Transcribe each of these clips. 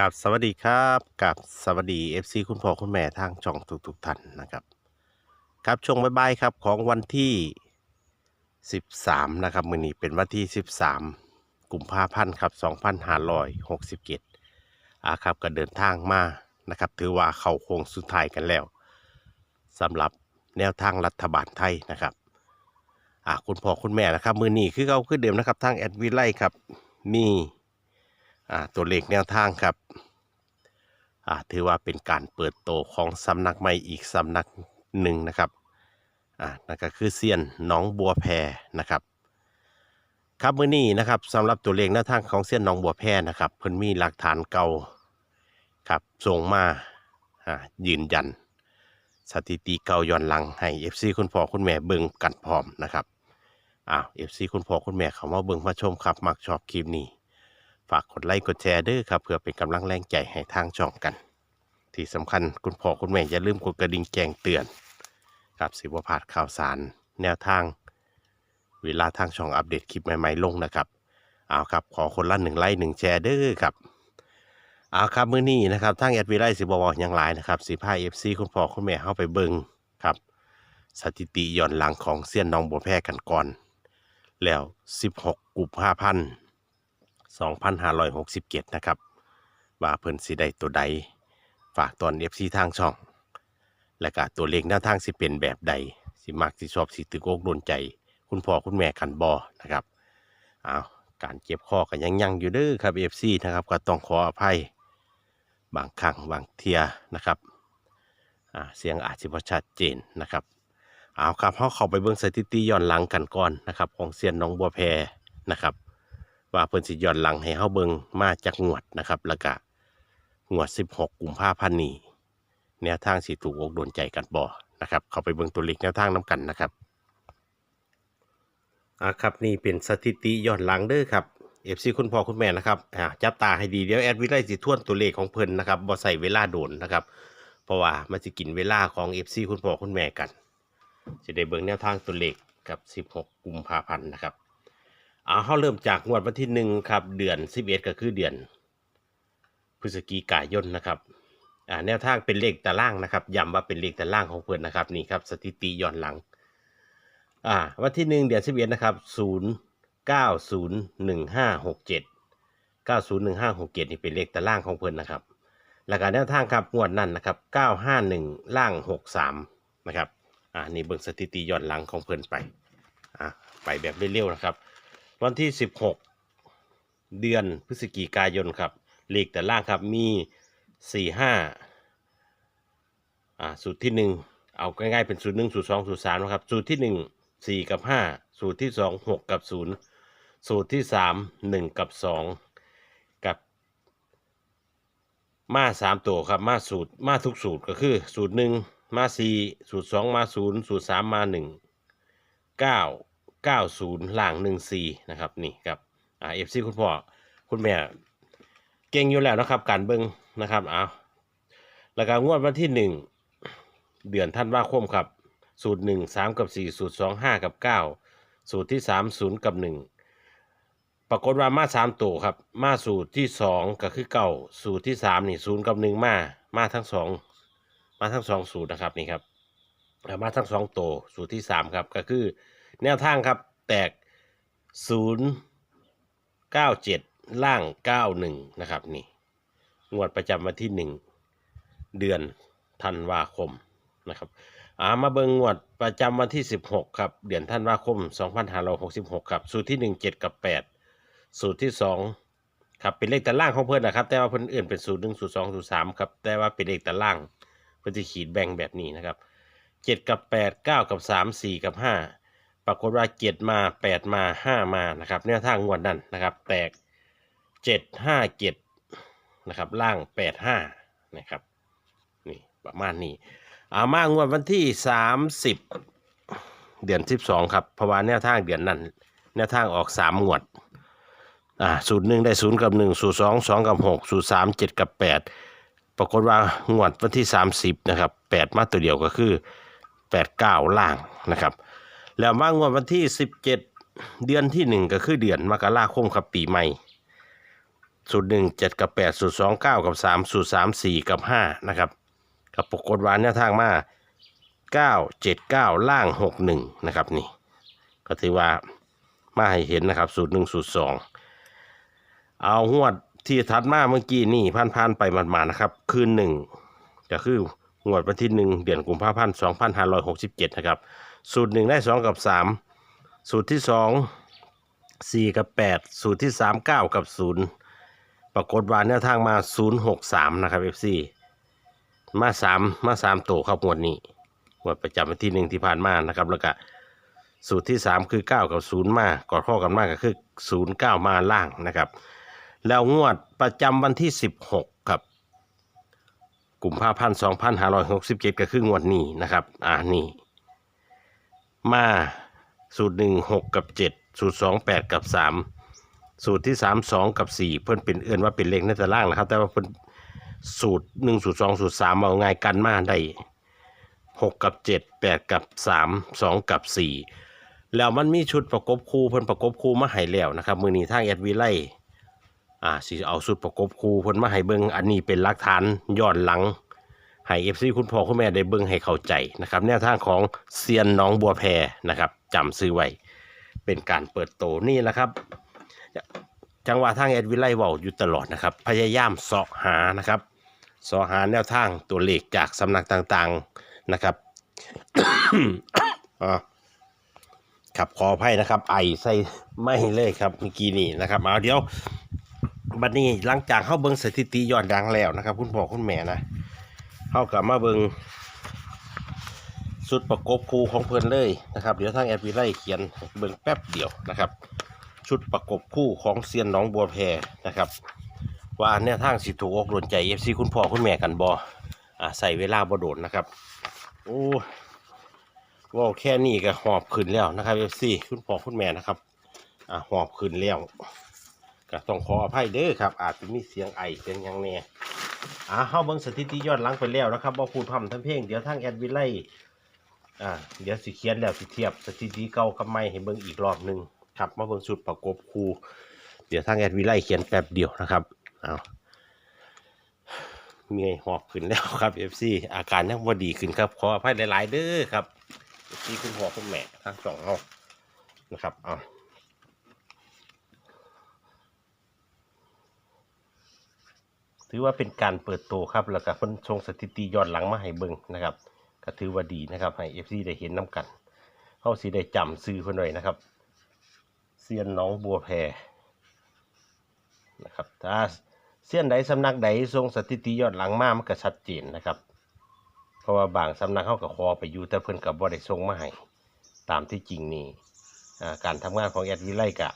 กับสวัสดีครับกับสวัสดี FC คุณพ่อคุณแม่ทางช่องทุกๆท่านนะครับ ครับช่วงบ่ายๆครับของวันที่ 13 นะครับมือนี้เป็นวันที่ 13กุมภาพันธ์ครับ2567อ่าครับก็เดินทางมานะครับ ถือว่าเข้าโค้งสุดท้ายกันแล้วสำหรับแนวทางรัฐบาลไทยนะครับอ่าคุณพ่อคุณแม่นะครับมือนี้คือเขาคือเดิมนะครับทางแอดวิไลครับมี ตัวเลขแนวทางครับถือว่าเป็นการเปิดโตของสำนักใหม่อีกสำนักหนึ่งนะครับนั่นก็คือเซียนน้องบัวแพนะครับ ครับมื้อนี้นะครับสำหรับตัวเลขหน้าทางของเซียนน้องบัวแพนะครับเพิ่นมีหลักฐานเก่าครับส่งมาอ่ายืนยัน สถิติเก่าย้อนหลังให้ FC คุณพ่อคุณแม่เบิ่งกันพร้อมนะครับอ้าว FC คุณพ่อคุณแม่เขามาเบิ่งมาชมครับมักชอบคลิปนี้ ฝากกดไลค์กดแชร์เด้อครับเพื่อเป็นกำลังแรงใจให้ทางช่องกัน ที่สำคัญคุณพ่อคุณแม่อย่าลืมกดกระดิ่งแจ้งเตือนครับสิบวพาดข่าวสาร แนวทาง เวลาทางช่องอัปเดตคลิปใหม่ๆลงนะครับเอาครับ ขอคนละหนึ่งไลค์หนึ่งแชร์เด้อครับเอาครับมื้อนี้นะครับทางแอดวิไลสิบวอยังหลายนะครับสิพาเอฟซีคุณพ่อคุณแม่เข้าไปเบิงครับสถิติย้อนหลังของเซียนน้องบัวแพรกันก่อน แล้ว 16กุมภาพันธ์ 2567 นะครับ ว่าเพิ่นสิได้ตัวใด ฝากตอนเอฟซีทางช่อง และก็ตัวเลขหน้าทางสิเป็นแบบใด สิมักสิชอบสิตึกอกโดนใจ คุณพ่อคุณแม่ขันบอนะครับเอาการเจ็บคอกันยังยังอยู่เด้อครับเอฟซีนะครับก็ต้องขออภัย บางครั้งบางเทียนะครับเสียงอาจจะชัดเจนนะครับเอาครับเขาเข้าไปเบิ่งสถิติย้อนหลังกันก่อนนะครับ ของเซียนน้องบัวแพนะครับ ว่าเพิ่นสิย้อนหลังให้เฮาเบิงมาจากงวดนะครับ แล้วก็งวด 16 กุมภาพันธ์นี้แนวทางสิถูกอกโดนใจกันบ่นะครับ เข้าไปเบิงตัวเลขแนวทางน้กันนะครับอ่าครับนี่เป็นสถิติย้อนหลังเด้อครับเอฟซีคุณพ่อคุณแม่นะครับอ่าจับตาให้ดีเดี๋ยวแอดวิไลสิทวนตัวเลขของเพิ่นนะครับบ่ใส่เวลาโดนนะครับ เพราะว่ามันจะกินเวลาของเอฟซีคุณพ่อคุณแม่กันจะได้เบิ่งแนวทางตัวเลขกับ 16 กุมภาพันธ์นะครับ เอาเฮาเริ่มจากงวดวันที่หนึ่งครับ เดือน11ก็คือเดือน พฤศจิกายนนะครับอ่าแนวทางเป็นเลขตารางนะครับย้ำว่าเป็นเลขตารางของเพื่อนนะครับนี่ครับสถิติย้อนหลังอ่าวันที่หนึ่งเดือนสิบเอ็ดนะครับศูนย์เก้าศูนย์หนึ่งห้าหกเจ็ดเก้าศูนย์หนึ่งห้าหกเจ็ดนี่เป็นเลขตารางของเพื่อนนะครับแล้วก็แนวทางครับงวดนั้นนะครับเก้าห้าหนึ่งล่างหกสามนะครับอ่านี่เบิ่งสถิติย้อนหลังของเพื่อนไปอ่าไปแบบเร็วๆนะครับ วันที่สิบหกเดือนพฤศจิกายนครับเลขแต่ล่างครับมีสี่ห้าอ่าสูตรที่หนึ่งเอาง่ายๆเป็นสูตรหนึ่งสูตรสองสูตรสามนะครับสูตรที่หนึ่งสี่กับห้าสูตรที่สองหกกับศูนย์สูตรที่สามหนึ่งกับสองกับมาสามตัวครับมาสูตรมาทุกสูตรก็คือ สูตรหนึ่งมาสี่สูตรสองมาศูนย์สูตรสามมาหนึ่งเก้า เก้าศูนย์ล่างหนึ่งซีนะครับนี่ครับอ่าเอฟซีคุณพ่อคุณแม่เก่งอยู่แล้วนะครับ การเบิ้งนะครับเอาแล้วก็งวดวันที่หนึ่งเดือนธันวาคมครับ สูตรหนึ่งสามกับสี่สูตรสองห้ากับเก้าสูตรที่สามศูนย์กับหนึ่งปรากฏว่ามาสามตัวครับ มาสูตรที่สองก็คือเก้าสูตรที่สามนี่ศูนย์กับหนึ่งมา มาทั้งสองมาทั้งสองสูตรนะครับนี่ครับ มาทั้งสองตัวสูตรที่สามครับก็คือ แนวทางครับ แตกศูนย์เก้าเจ็ดล่างเก้าหนึ่งนะครับนี่งวดประจำวันที่หนึ่งเดือนธันวาคมนะครับอามาเบิงงวดประจำวันที่สิบหกครับ เดือนธันวาคมสองพันห้าร้อยหกสิบหกครับ สูตรที่หนึ่งเจ็ดกับแปดสูตรที่สองครับ เป็นเลขตารางของเพื่อนนะครับ แต่ว่าเพื่อนอื่นเป็นสูตรหนึ่งสูตรสองสูตรสามครับ แต่ว่าเป็นเลขตาราง เพื่อนจะขีดแบ่งแบบนี้นะครับเจ็ดกับแปดเก้ากับสามสี่กับห้า ปรากฏว่าเจ็ดมาแปดมาห้ามานะครับแนวทางงวดนั้นนะครับ แตกเจ็ดห้าเจ็ดนะครับ ล่างแปดห้านะครับนี่ประมาณนี้อามางวดวันที่สามสิบเดือนสิบสองครับเพราะว่าแนวทางเดือนนั้นแนวทางออกสามงวดอ่าสูตรหนึ่งได้ศูนย์กับหนึ่งสูตรสองสองกับหกสูตรสามเจ็ดกับแปดปรากฏว่างวดวันที่สามสิบนะครับแปดมาตัวเดียวก็คือแปดเก้าล่างนะครับ แล้วมางวดวันที่สิบเจ็ดเดือนที่หนึ่งก็คือเดือนมกราคมครับปีใหม่สูตรหนึ่งเจ็ดกับแปดสูตรสองเก้ากับสามสูตรสามสี่กับห้านะครับกับปรากฏวานแนวทางมาเก้าเจ็ดเก้าล่างหกหนึ่งนะครับนี่ ก็ถือว่ามาให้เห็นนะครับ สูตรหนึ่งสูตรสองเอาหวดที่ทัดมาเมื่อกี้นี่ผ่านๆไปหมาดๆนะครับ คืนหนึ่งก็คืองวดวันที่หนึ่งเดือนกุมภาพันธ์สองพันห้าร้อยหกสิบเจ็ดนะครับ สูตรหนึ่งได้สองกับสามสูตรที่สองสี่กับแปดสูตรที่สามเก้ากับศูนย์ปรากฏว่าแนวทางมาศูนย์หกสามนะครับเอฟซีมาสามมาสามโตครับงวดนี้งวดประจำวันที่หนึ่งที่ผ่านมานะครับแล้วก็สูตรที่สามคือเก้ากับศูนย์มากอดข้อกันมากก็คือศูนย์เก้ามาล่างนะครับ แล้วงวดประจำวันที่สิบหกครับกลุ่มภาพันสองพันห้าร้อยหกสิบเจ็ดก็คืองวดนี้นะครับ อ่านี่ มาสูตรหนึ่งหกกับเจ็ดสูตรสองแปดกับสามสูตรที่สามสองกับสี่เพิ่อนเป็นเอื่นว่าเป็นเลขในตารางนะครับ แต่ว่าเพิ่อนสูตรหนึ่งสูตรสองสูตรสามเอาง่ายกันมาได้หกกับเจ็ดแปดกับสามสองกับสี่แล้วมันมีชุดประกบคู่เพิ่อนประกบคู่มาให้แล้วนะครับมือนี้ทางแอดวีไลอ่าสิเอาชุดประกบคู่เพิ่อนมาให้เบิ่งอันนี้เป็นหลักฐานย้อนหลัง ให้เอฟซีคุณพ่อคุณแม่ได้เบิ่งให้เข้าใจนะครับแนวทางของเซียนน้องบัวแพนะครับจำซื้อไว้เป็นการเปิดโตนี่แหละครับ จังหวะทางแอดวิไลเว้าอยู่ตลอดนะครับ พยายามเสาะหานะครับเสาะหาแนวทางตัวเลขจากสำนักต่างๆนะครับอ่าครับขออภัยนะครับ ไอใส่ไม่เลยครับเมื่อกี้นี่นะครับเอาเดี๋ยวบัดนี้หลังจากเข้าเบิ่งสถิติยอดดังแล้วนะครับ คุณพ่อคุณแม่นะ เข้ากลับมาเบิงสุดประกบคู่ของเพื่อนเลยนะครับเดี๋ยวทางแอดวิไลเขียนเบิงแป๊บเดียวนะครับ ชุดประกบคู่ของเซียนหน้องบัวแพนะครับ ว่าแนวทางสิถูกอกโดนใจเอฟซีคุณพ่อคุณแม่กันบออ่าใส่เวลาบ่โดนนะครับโอ้ว่าแค่นี้ก็หอบขึ้นแล้วนะครับเอฟซีคุณพ่อคุณแม่นะครับอ่าหอบขึ้นแล้วก็ต้องขออภัยเด้อครับ อาจจะมีเสียงไอเสียงยังแน่ อ่าเข้าเบิ่งสถิติยอดหลังไปแล้วนะครับบ่าพูดพร่ำทำเพลงเดี๋ยวทางแอดวิไลอ่าเดี๋ยวสิเขียนแล้วสิเทียบสถิติเก่ากับใหม่ให้เบิ่งอีกรอบหนึ่งครับมาเบิ่งสุดประกบคูเดี๋ยวทางแอดวิไลเขียนแป๊บเดียวนะครับเอามีไงหอบขึ้นแล้วครับ FC อาการยังบ่ดีขึ้นครับขออภัยหลายๆเด้อครับ FC คุณพ่อคุณแม่ทางสองเฮานะครับเอา ถือว่าเป็นการเปิดตัวครับแล้วก็เพิ่นชงสถิติย้อนหลังมาให้เบิ่งนะครับก็ถือว่าดีนะครับให้ FC ได้เห็นน้กันเฮาสิได้จำซื้อเพิ่นไว้นะครับเซียนน้องบัวแพนะครับถ้าเซียนใดสำนักใดทรงสถิติย้อนหลังมามันก็ชัดเจนนะครับ เพราะว่าบางสำนักเขาก็ขอไปอยู่แต่เพิ่นก็บ่ได้ส่งมาให้ตามที่จริงนี่การทำงานของแอดวิไลกะ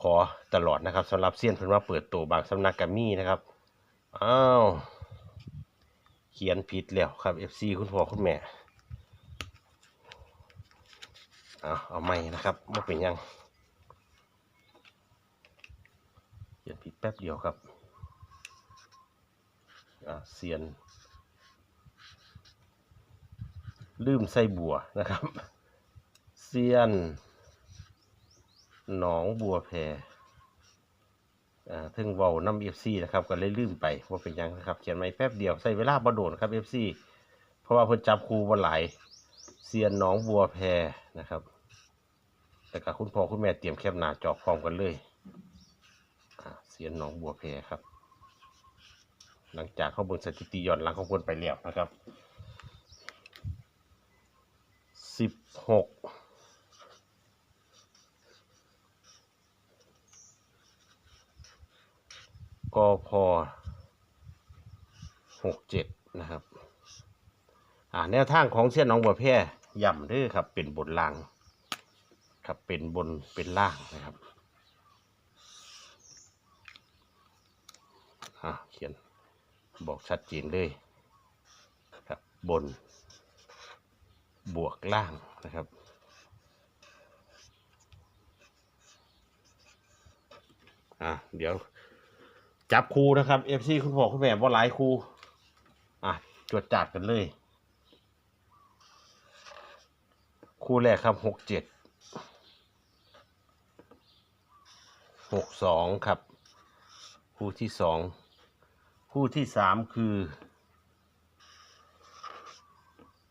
ขอตลอดนะครับสำหรับเซียนเพิ่นว่าเปิดตัวบางสำนักก็มีนะครับ อ้าว เขียนผิดแล้วครับ FC คุณพ่อคุณแม่เอาเอาไม่นะครับไม่เป็นยังเขียนผิดแป๊บเดียวครับอ่าเซียน ลืมใส่บัวนะครับเซียน หนองบัวแพร อ่าถึงเว้าน้ำเอฟซีนะครับก็เลยลืมไปว่าเป็นหยังนะครับเขียนไม่แป๊บเดียวใส่เวลาบ่โดนครับเอฟซีเพราะว่าเพิ่นจับครูบ่หลายเซียนหน้องบัวแพนะครับแต่กับคุณพ่อคุณแม่เตรียมแคปหนาจอพร้อมกันเลยอ่าเซียนหน้องบัวแพครับ หลังจากเขาเบิ่งสถิติย้อนหลังของเพิ่นไปแล้วนะครับสิบหก กพหกเจ็ดนะครับ อ่าแนวทางของเส้นน้องบัวแพร่ย่ำเด้อครับ เป็นบนล่าง ครับเป็นบนเป็นล่างนะครับอ่าเขียนบอกชัดเจนเลยครับบน บวกล่างนะครับอะเดี๋ยว จับครูนะครับ FC คุณพ่อคุณแม่ว่าหลายครูอะจวดจัดกันเลย คู่แรกครับหกเจ็ดหกสองครับ คู่ที่สองคู่ที่สามคือ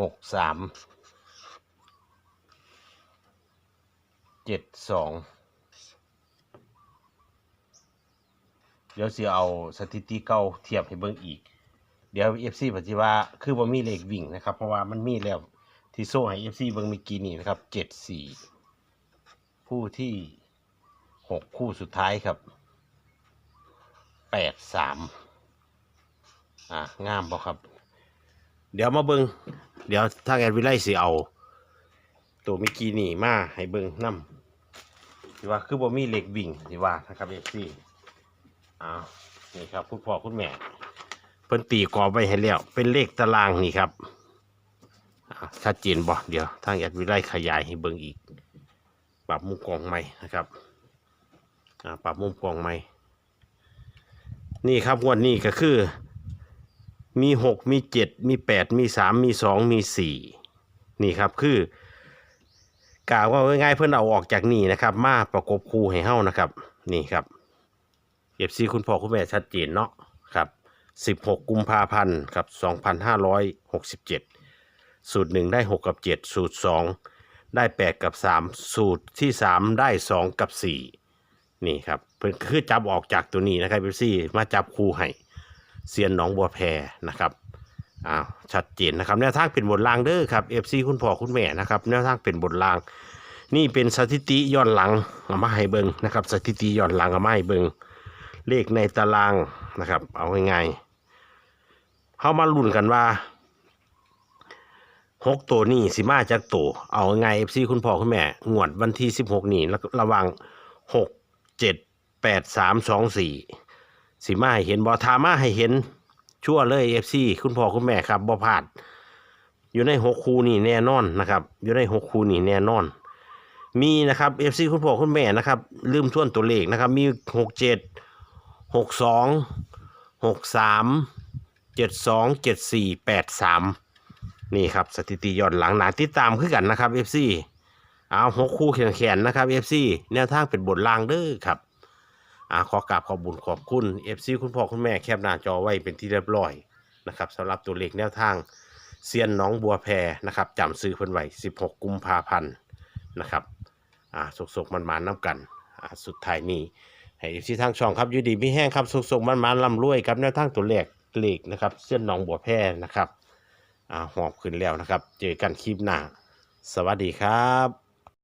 หกสามเจ็ดสอง ดี๋ยวสิเอาสถิติเก่าเทียบให้เบิ่งอีก เดี๋ยว FC ปฏิว่าคือบ่มีเลขวิ่งนะครับ เพราะว่ามันมีแล้วที่โซ่ให้ FC เบิ่งเมื่อกี้นี้นะครับเจ็ดสี่คู่ที่หกคู่สุดท้ายครับแปดสามอ่างามบ่ครับ เดี๋ยวมาเบิ่งเดี๋ยวทางแอดวิไลสิเอา ตัวมื่อกี้นี่มาให้เบิ่งนํที่ว่าคือบ่มีเลขวิ่งที่ว่านะครับ FC อ้าวนี่ครับคุณพ่อคุณแม่เพิ่นตีกรอบไว้ให้แล้ว เป็นเลขตารางนี่ครับอ่าชัดเจนบ่เดี๋ยวทางแอดวิไลขยายให้เบิ่งอีก ปรับมุมกล้องใหม่นะครับปรับมุมกล้องใหม่นี่ครับงวดนี้ก็คือ มีหกมีเจ็ดมีแปดมีสามมีสองมีสี่นี่ครับคือกล่าวว่าง่ายๆเพื่อนเอาออกจากนี่นะครับ มาประกบคู่ให้เฮ้านะครับ นี่ครับ เอฟซีคุณพ่อคุณแม่ชัดเจนเนาะครับ 16 กุมภาพันธ์ครับ 2567 สูตร 1 ได้ 6 กับ 7 สูตร 2 ได้ 8 กับ 3 สูตรที่ 3 ได้ 2 กับ 4 นี่ครับเพิ่นคือจับออกจากตัวนี้นะครับเอฟซีมาจับคู่ให้เซียนหนองบัวแพนะครับอ้าวชัดเจนนะครับแนวทางเป็นบทลางเด้อครับเอฟซีคุณพ่อคุณแม่นะครับแนวทางเป็นบทลาง นี่เป็นสถิติย้อนหลังเอามาให้เบิงนะครับ สถิติย้อนหลังเอามาให้เบิง เลขในตารางนะครับ เอาง่ายๆเข้ามาลุ้นกันว่าหกตัวนี่สิมาจากตัวเอาง่ายเอฟซีคุณพ่อคุณแม่ งวดวันที่สิบหกนี่แล้วระวังหกเจ็ดแปดสามสองสี่สิมาให้เห็นบอทามาให้เห็น ชั่วเลยเอฟซีคุณพ่อคุณแม่ครับบอพลาด อยู่ในหกคูนี่แน่นอนนะครับ อยู่ในหกคูนี่แน่นอน มีนะครับเอฟซีคุณพ่อคุณแม่นะครับ ลืมทวนตัวเลขนะครับ มีหกเจ็ด หกสองหกสามเจ็ดสองเจ็ดสี่แปดสามนี่ครับสถิติย้อนหลังหนาติดตามขึ้นกันนะครับเอฟซีเอาหกคู่แขนๆนะครับเอฟซีแนวทางเป็นบทลางเด้อครับอ่าขอกราบขอบบุญขอบคุณเอฟซีคุณพ่อคุณแม่แคปหน้าจอไว้เป็นที่เรียบร้อยนะครับสำหรับตัวเลขแนวทางเซียนน้องบัวแพรนะครับจำซื้อเพิ่นไว้16 กุมภาพันธ์นะครับอ่าสกๆมันมาน้ำกันอ่าสุดท้ายนี้ ให้ที่ทางช่องครับอยูดีไม่แห้งครับสุกๆมันมาลำรวยครับแนวทางตัวเลขเลขนะครับเส้นหนองบัวแพนะครับอ่าหอบขึ้นแล้วนะครับ เจอกันคลิปหน้า สวัสดีครับ